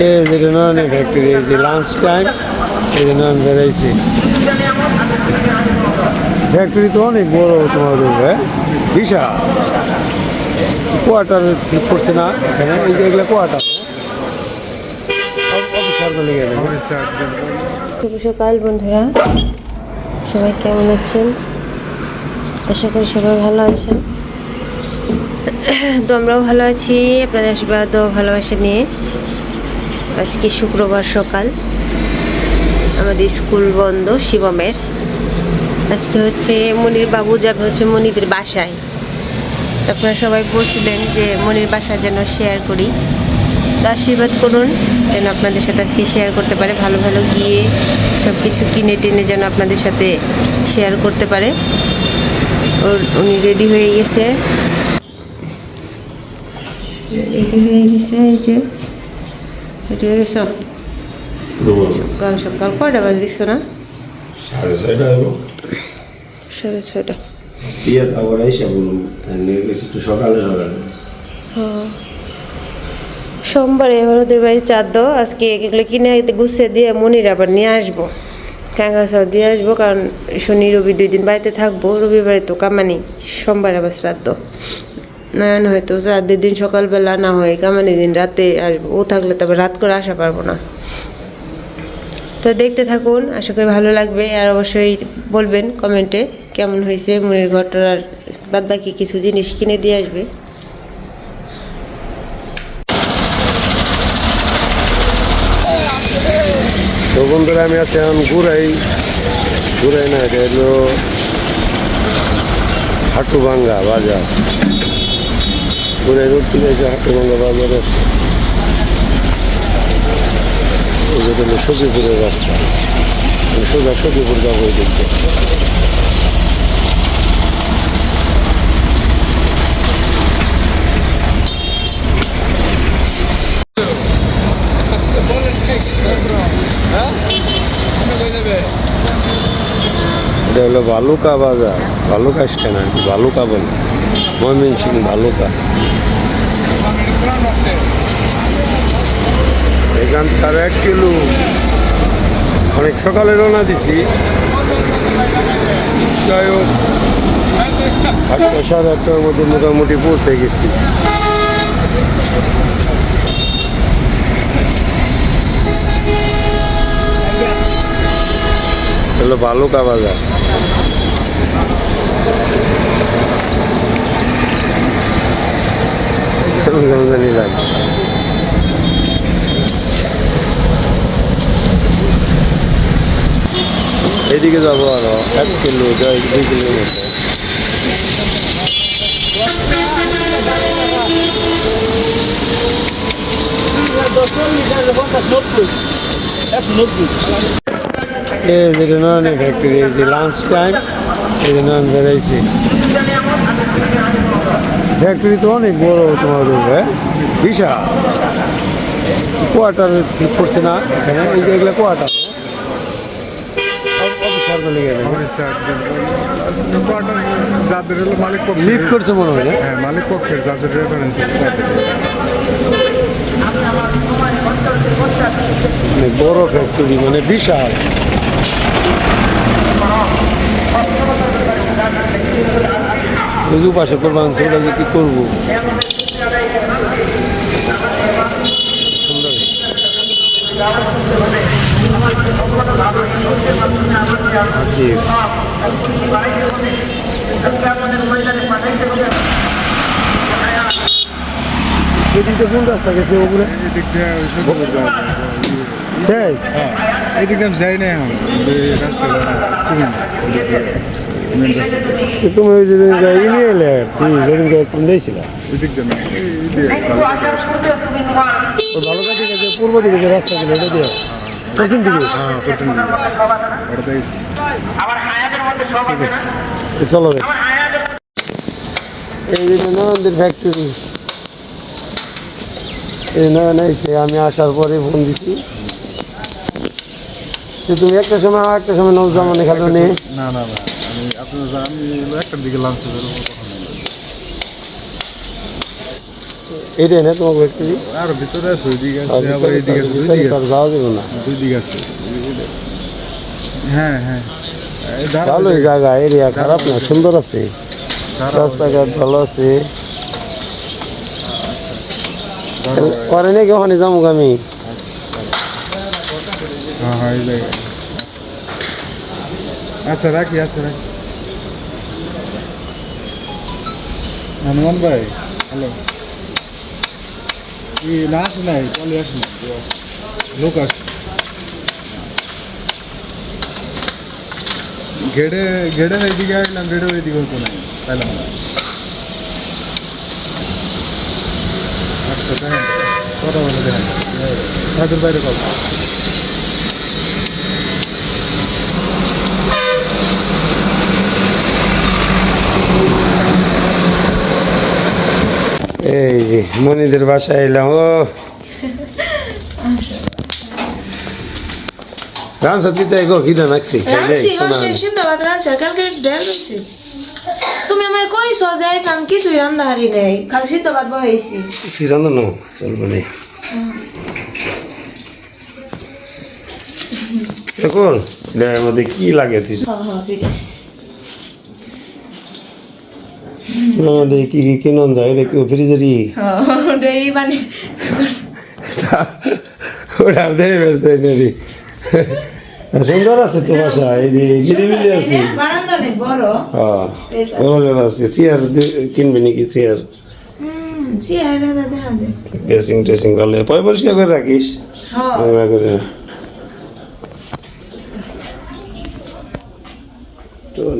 এই যে নয়ন ফ্যাক্টরি এই যে লাঞ্চ টাইম এই যে নয়ন বেড়াইছি ফ্যাক্টরি তো অনেক বড় তোমাদের হ্যাঁ? বিশাল। কোয়ার্টার করছে না এখানে এই যে এগুলো কোয়ার্টার শুভ সকাল বন্ধুরা। সবাই কেমন আছেন? আশা করি সবাই ভালো আছেন। তো আমরাও ভালো আছি। আপনাদের আশীর্বাদ ও ভালোবাসা নিয়ে। আজকে শুক্রবার সকাল। আমাদের স্কুল বন্ধ, শিবমের। আজকে হচ্ছে মনির বাবু যাবে হচ্ছে মনিদের বাসায়। আপনারা সবাই বলছিলেন যে মনির বাসা যেন শেয়ার করি। তো আশীর্বাদ করুন, যেন আপনাদের সাথে আজকে শেয়ার করতে পারে। ভালো ভালো গিয়ে সব কিছু কিনে টেনে যেন আপনাদের সাথে শেয়ার করতে পারে। ওর, উনি রেডি হয়ে গেছে। রেডি হয়ে গেছে, এই যে। রেডি হয়ে গেছ সকাল সকাল কয়টা বাজে দেখছ না? সাড়ে ছয়টা হইব। সাড়ে ছয়টা। দিয়ে তারপর এসে বলুন নিয়ে গেছি একটু সকালে সকালে। সোমবারে এবার ওদের বাড়ি চার দাও আজকে এগুলো কিনে গুছিয়ে দিয়ে মনির আবার নিয়ে আসব। কাঁকা সাও দিয়ে আসব কারণ শনি রবি দুই দিন বাড়িতে থাকব রবিবারে তো কামানি সোমবার আবার শ্রাদ্ধ। নয়ন হয়তো শ্রাদ্ধের দিন সকালবেলা না হয় কামানি দিন রাতে আসব। ও থাকলে তবে রাত করে আসা পারব না। তো দেখতে থাকুন, আশা করি ভালো লাগবে। আর অবশ্যই বলবেন কমেন্টে কেমন হয়েছে মনির ঘটনার বাদ বাকি কিছু জিনিস কিনে দিয়ে আসবে। তো বন্ধুরা, আমি আছি এখন ঘুরাই ঘুরাই না, এটা হলো হাটুভাঙ্গা বাজার। ঘুরাই রোড থেকে এসে হাটুভাঙ্গা বাজারে যেটা হলো সখীপুরের রাস্তা সোজা সখীপুর যাব এই দিকটা এটা হলো ভালুকা বাজার। ভালুকা স্ট্যান্ড আর কি ভালুকা বলে। ময়মনসিং ভালুকা এখান তার এক কিলো। অনেক সকালে রওনা দিছি। যাই হোক আটটা সাড়ে আটটার মধ্যে মোটামুটি পৌঁছে গেছি। হলো ভালুকা বাজার। কেমন কেমন জানি এদিকে যাব আরও, এক কিলো দুই কিলো মতো। এই যে নয়ন ফ্যাক্টরি এই যে লাঞ্চ টাইম এই যে নয়ন বেড়াইছি। ফ্যাক্টরি তো অনেক বড় তোমাদের হ্যাঁ? বিশাল। কোয়ার্টার ঠিক করছে না এখানে এই যে এগুলো কোয়ার্টার অফিসার যাদের মালিক লিড করছে মনে হয় হ্যাঁ? মালিক পক্ষের যাদের রেফারেন্স মানে বড় ফ্যাক্টরি মানে বিশাল। বুঝু পাশে করবান সেটা যে কি করব? সুন্দর। এদিকে কোন রাস্তা গেছে ওপরে? এদিক দিয়ে হ্যাঁ এদিক আমি যাই না রাস্তাটা চিনি তুমি ওই যেদিন ই নিয়ে এলে ফ্রিজ ওদিনকে কোন দিয়েছিল। ভালো কাছে গেছে পূর্ব দিকে যে রাস্তা ছিল এটা দিয়ে। পশ্চিম দিকে। হ্যাঁ পশ্চিম দিকে। আছে তো চলো। এই যে নয়নদের ফ্যাক্টরি এই নয়ন আইসে আমি আসার পরে ফোন দিছি। তুমি একটা সময় আর একটা সময় নৌজামান নিয়ে না না না। আমি আপনার আমি একটার দিকে লাঞ্চ বেরোবো তখন এইটাই না তোমার ফ্যাক্টরি আর ভিতরে আছে আবার দুই দিকে আছে। যাওয়া যাবে না। দুই দিকে আছে। হ্যাঁ হ্যাঁ। এই জায়গা এরিয়া খারাপ না সুন্দর আছে। রাস্তাঘাট ভালো আছে। পরে নাকি ওখানে যাব আমি হ্যাঁ হ্যাঁ জায়গায়। আচ্ছা রাখি আচ্ছা রাখি। হনুমান ভাই, হ্যালো। ই না আসে নাই চলে আসে না লোক আসে। গেড়ে গেড়ে এইদিকে আসলাম গেড়ে ওইদিকে হতো না পাইলাম না। আচ্ছা দেখেন কথা বলে দেখেন ছাদের বাইরে কথা এই যে মনিদের বাসায় এলাম ও। রানসা দিতে গো? খিদা নাকছি তুমি আমার কইছো যে আমি কিছুই রান্না হারি নেই। খালি সিন্দাবাদ বহাইছি সিরানো নো চলবে না। এখন এর মধ্যে কি লাগে তুই হ্যাঁ হ্যাঁ ঠিক আছে। এর মধ্যে কি কি কিনন যায় এটা কি ফ্রিজেরই হ্যাঁ এই মানে ওটা দেরি বেরছে নেরি সুন্দর আছে তো বাসা এই যে নিরিবিলি আছে বারান্দা অনেক বড় হ্যাঁ Space আছে। ভালো আছে চেয়ার কিনবে নাকি চেয়ার হুম চেয়ার দাদা দেখা দে ড্রেসিং ট্রেসিং করলে পয় পরিষ্কার করে রাখিস হ্যাঁ নোংরা করে না। চল।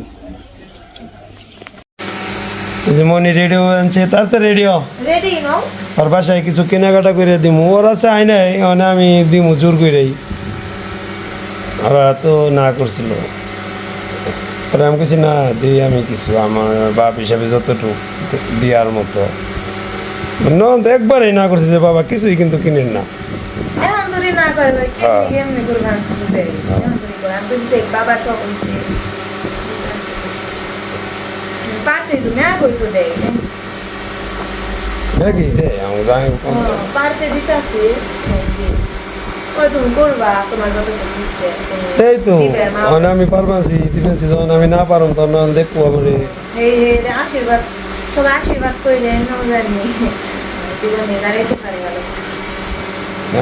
মনি রেডিও আনছে তার তো রেডিও আর বাসায় কিছু কেনাকাটা করে দিমু। ওর আছে আই নাই মানে আমি দিমু জোর করেই ওরা তো না করছিল। পরে আমি কিছু না দিই আমি কিছু আমার বাপ হিসাবে যতটুকু দেওয়ার মতো। ন একবারই না করছে যে বাবা কিছুই কিন্তু কিনেন না। করে হ্যাঁ। কেমনি কেমনি করে ভাঙছি দেই এখন ধরে করে আমি বুঝি দেখ বাবা শখ হইছে পারতে তুমি না কইতো দেই দেখি দে আমি যাই কম পারতে দিতাছি এই তো আমি পারবাছি দিবেছি যখন আমি না পারম তখন দেখব আমার আশীর্বাদ সবাই আশীর্বাদ করলে নাও জানি জীবনে দাঁড়াইতে পারে ভালো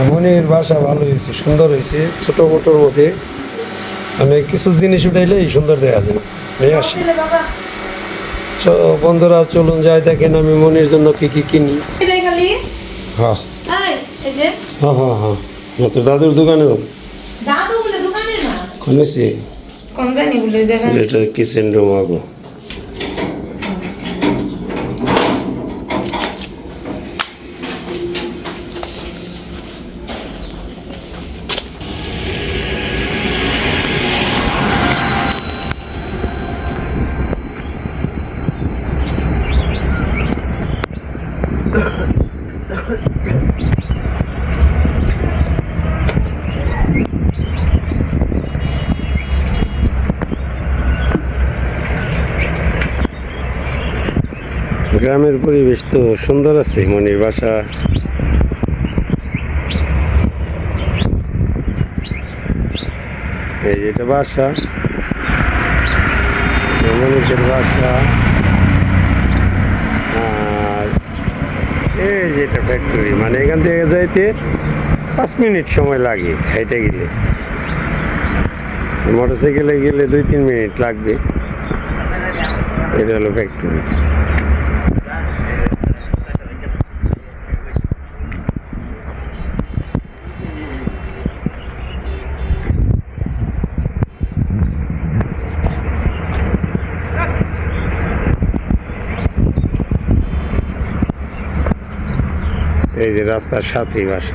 মনের ভাষা ভালো হয়েছে সুন্দর হয়েছে ছোট মোটোর মধ্যে মানে কিছু জিনিস উঠাইলেই সুন্দর দেখা যায় নিয়ে আসি বন্ধুরা চলুন যাই দেখেন আমি মনির জন্য কি কি কিনি। হ্যাঁ। হ্যাঁ হ্যাঁ হ্যাঁ। না তো দাদুর দোকানে যাব কোন কিচেন রুম আগো গ্রামের পরিবেশ তো সুন্দর আছে, মনির বাসা। এই যেটা বাসা। মনীষের বাসা। আর এই যেটা ফ্যাক্টরি মানে এখান থেকে যাইতে পাঁচ মিনিট সময় লাগে হেঁটে গেলে। মোটর সাইকেলে গেলে দুই তিন মিনিট লাগবে। এটা হলো ফ্যাক্টরি এই যে রাস্তার সাথেই বাসা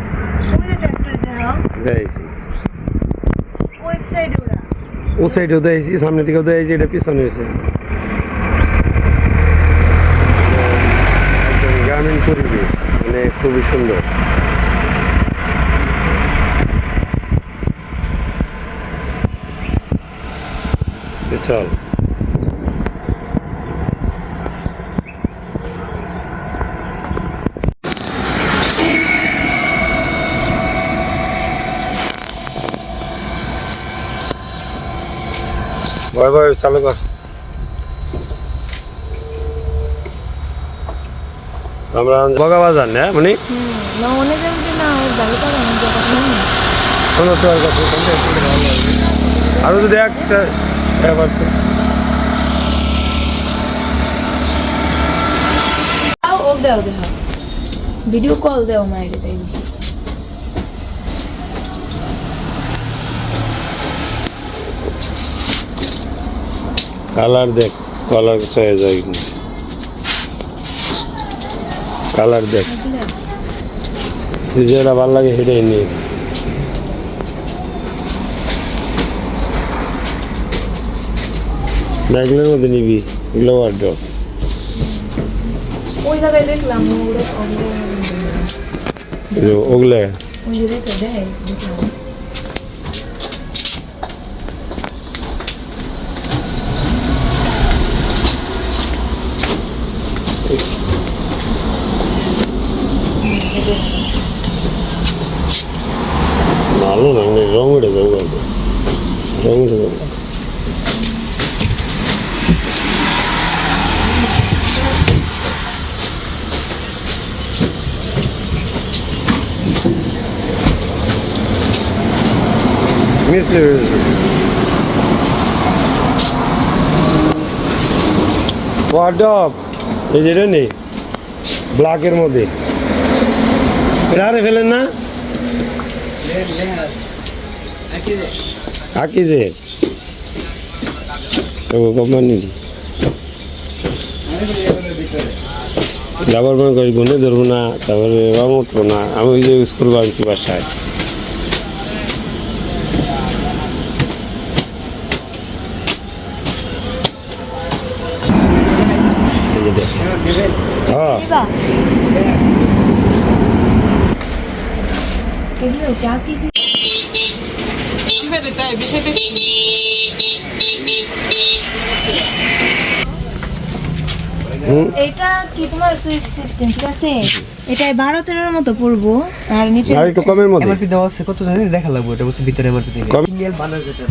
ওই যে ফ্যাক্টরি দাও দেখছি ওয়েবসাইট ওরা ও সাইডেও দেখছি সামনে দিকেও দেখছি এটা পিছনে হয়েছে একদম গ্রামীণ পরিবেশ মানে খুবই সুন্দর তো চল ভয় চালু কর। আমরা বগা বাজার না মানে? আরও যদি একটা দেখা ভিডিও কল দেও মাইরে তাই কালার দেখ কালার চয়ে যায় কিন্তু কালার দেখ। যেটা ভালো লাগে সেটাই নিয়ে। ব্যাগলের মধ্যে নিবি লোয়ার ডগ ওই জায়গায় দেখলাম ওগুলো ওগুলো? ওয়ার্ডব এই যেটা নেই ব্ল্যাকের মধ্যে। এটা আরে ফেলেন না। আকিজে তো কোম্পানি যাবার মনে করি গুনে ধরবো না, তারপরে রং উঠবো না। আমি যে ইউজ করব আনছি বাসায়। হ্যাঁ। এটা কি তোমার সুইচ সিস্টেম ঠিক আছে? এটাই বারো তেরোর মতো পড়ব আর নিচে আর একটু কমের মধ্যে। এমআরপি দেওয়া আছে কত জানি দেখা লাগবে এটা হচ্ছে ভিতরে এমআরপি থেকে সিঙ্গেল বানার যেটা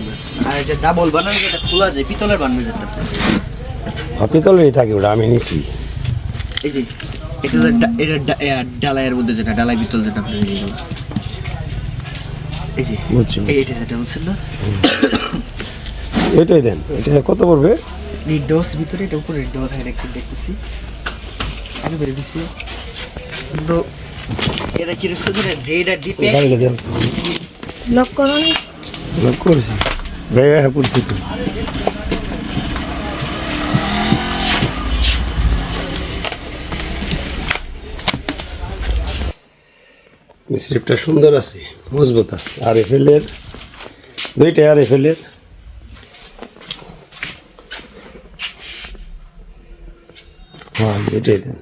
আর এটা ডাবল বানার যেটা খোলা যায় পিতলের বানার যেটা আপনার পিতলেরই থাকে ওটা আমি নিছি। এই যে এটা এটা ডালাইয়ের মধ্যে যেটা ডালাই পিতল যেটা এই যে। বুঝছি যেটা বলছেন না? এটাই দেন এটা কত পড়বে? রেড দেওয়া ভিতরে এটা উপরে রেড দেওয়া থাকে একটু দেখতেছি। আগে ধরে দিচ্ছি কিন্তু এটা কি রকম রেড আর ডিপে লক করো নি। লক করেছি। হ্যাঁ করছি তো। স্লিপটা সুন্দর আছে মজবুত আছে। আর এফেলের দুইটা আর এফেলের হ্যাঁ এটাই দেন।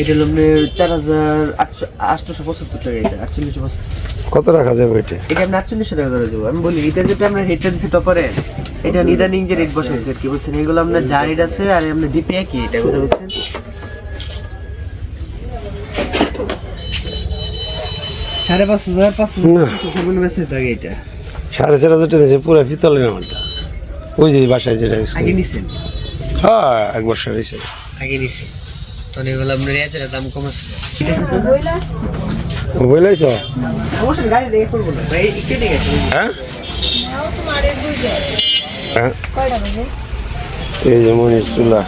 এটা হলো আপনার চার হাজার আটশো আটশোশো পঁচাত্তর টাকা এটা আটচল্লিশশো পঁচাত্তর। কত রাখা যাবে এটা? এটা আপনি আটচল্লিশশো টাকা ধরে আমি বলি এটা যেটা আপনার হেডটা দিচ্ছে টপারে এটা নিদানিং যে রেট বসাইছে কি বলছেন এগুলো আপনার যা রেট আছে আর আপনার ডিপি একই এটা বুঝতে পারছেন সাড়ে পাঁচ হাজার পাঁচ না। হাজার এটা। সাড়ে চার হাজার টাকা দিয়েছে পুরো পিতলের আমারটা ওই যে বাসায় যেটা। আগে নিছেন? হ্যাঁ একবার সারিছে আগে নিছে তখন এগুলো আপনার দাম কম আছে। বুঝলাইছ গাড়ি দেখে করব না। ভাই একটু দেখে আছে হ্যাঁ? হ্যাঁ এই যে মনির চুলা।